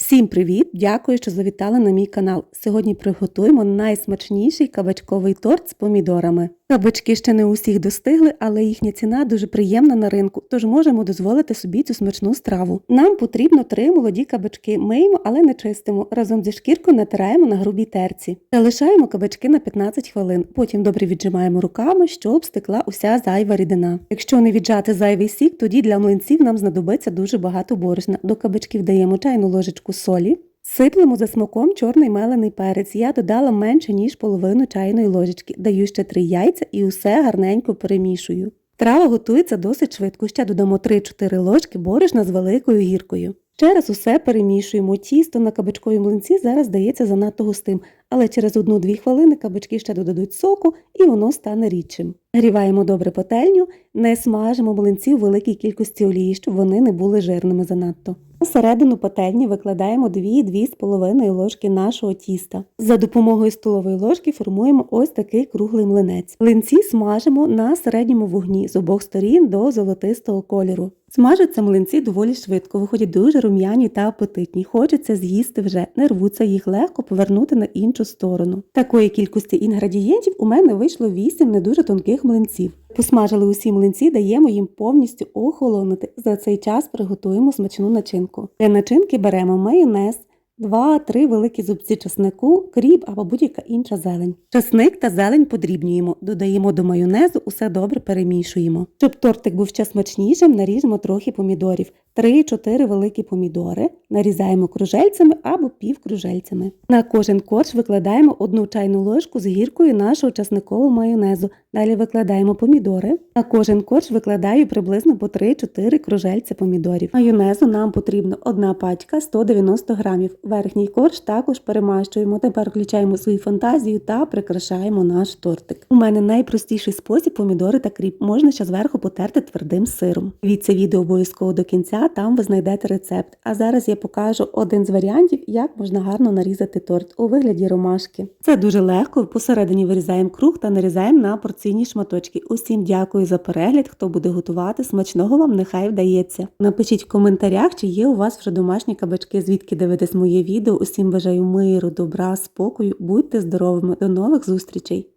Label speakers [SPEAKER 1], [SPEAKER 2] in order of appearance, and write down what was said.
[SPEAKER 1] Всім привіт! Дякую, що завітали на мій канал. Сьогодні приготуємо найсмачніший кабачковий торт з помідорами. Кабачки ще не усіх достигли, але їхня ціна дуже приємна на ринку, тож можемо дозволити собі цю смачну страву. Нам потрібно три молоді кабачки. Миємо, але не чистимо. Разом зі шкіркою натираємо на грубій терці. Залишаємо кабачки на 15 хвилин. Потім добре віджимаємо руками, щоб стекла уся зайва рідина. Якщо не віджати зайвий сік, тоді для млинців нам знадобиться дуже багато борошна. До кабачків даємо чайну ложечку солі. Сиплемо за смаком чорний мелений перець. Я додала менше, ніж половину чайної ложечки. Даю ще три яйця і усе гарненько перемішую. Трава готується досить швидко. Ще додамо 3-4 ложки борошна з великою гіркою. Ще раз усе перемішуємо. Тісто на кабачковій млинці зараз здається занадто густим, але через 1-2 хвилини кабачки ще додадуть соку і воно стане рідшим. Гріваємо добре пательню, не смажимо млинці у великій кількості олії, щоб вони не були жирними занадто. Всередину пательні викладаємо 2-2,5 ложки нашого тіста. За допомогою столової ложки формуємо ось такий круглий млинець. Млинці смажимо на середньому вогні з обох сторін до золотистого кольору. Смажаться млинці доволі швидко, виходять дуже рум'яні та апетитні. Хочеться з'їсти вже, не рвуться їх легко повернути на іншу сторону. Такої кількості інгредієнтів у мене вийшло 8 не дуже тонких млинців. Посмажили усі млинці, даємо їм повністю охолонути. За цей час приготуємо смачну начинку. Для начинки беремо майонез. 2-3 великі зубці часнику, кріп або будь-яка інша зелень. Часник та зелень подрібнюємо, додаємо до майонезу, усе добре перемішуємо. Щоб тортик був ще смачнішим, наріжемо трохи помідорів. 3-4 великі помідори, нарізаємо кружельцями або півкружельцями. На кожен корж викладаємо одну чайну ложку з гіркою нашого часникового майонезу. Далі викладаємо помідори. На кожен корж викладаю приблизно по 3-4 кружельця помідорів. Майонезу нам потрібно одна пачка 190 грамів. Верхній корж також перемащуємо. Тепер включаємо свою фантазію та прикрашаємо наш тортик. У мене найпростіший спосіб помідори та кріп. Можна ще зверху потерти твердим сиром. Дивіться відео обов'язково до кінця, там ви знайдете рецепт. А зараз я покажу один з варіантів, як можна гарно нарізати торт у вигляді ромашки. Це дуже легко. Посередині вирізаємо круг та нарізаємо на порційні шматочки. Усім дякую за перегляд. Хто буде готувати, смачного вам нехай вдається. Напишіть в коментарях, чи є у вас вже домашні кабачки, звідки дивитесь моє відео. Усім бажаю миру, добра, спокою. Будьте здоровими. До нових зустрічей!